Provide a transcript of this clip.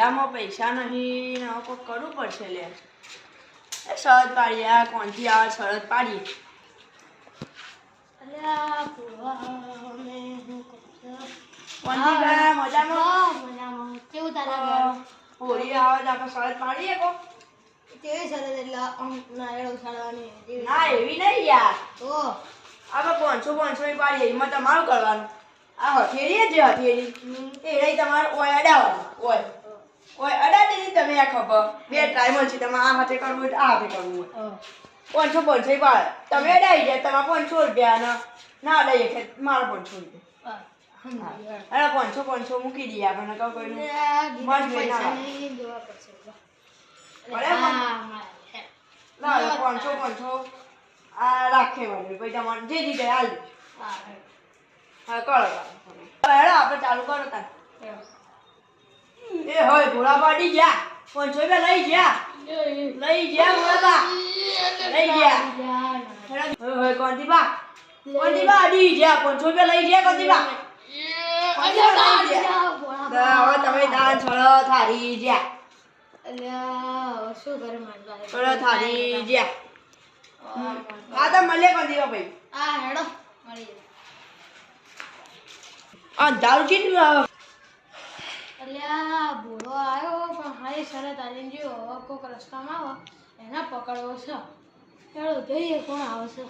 ખિસ્સામાં પૈસા નહીં હવે કરવું પડશે લે. એ શરદ પાડીએ આ કોણથી આવે શરદ પાડીએ. તમારું કરવાનું. આ હથેરી જ છે હથેળી. એ તમારે ઓય અડાવવાનું ઓય. ઓય અડાડી દીધી તમે આ ખબર બે ટાઈમ છે તમે આ હાથે કરવું હોય તો આ હાથે કરવું હોય. પાંચસો પાંચસો ય તમે અડાઈ જાય તમારે પાંચસો રૂપિયા ને ના અડાઈએ છે મારે પાંચસો રૂપિયા. અરે પાંચસો પાંચસો મૂકી દઈએ આપણને કહો. ના? પાંચસો પાંચસો આ રાખે વાળી પછી તમારે જે રીતે હાલ. હા, કરો. હેડો આપણે ચાલુ કરો તાર. હોય ભોળા પાડી ગયા. પાંચસો રૂપિયા લઈ ગયા. લઈ ગયા ભોળા લઈ ગયા. હોય કોંતીબા. કોંતીબા અડી ગયા પાંચસો રૂપિયા લઈ ગયા કોંતીબા. હવે તમે. દાન છળો થારી ગયા હવે શું કરે પાસે? છળો થારી ગયા. હા, આ તો મળે કોંતીબા ભાઈ. હા, હેડો, મળી જાય. આ દારૂ કેટલું આ ભૂલો આવ્યો પણ હારી શરત આલીને જો કોઈક રસ્તામાં આવો એને પકડવો છે. ચાલો જોઈએ, કોણ આવશે?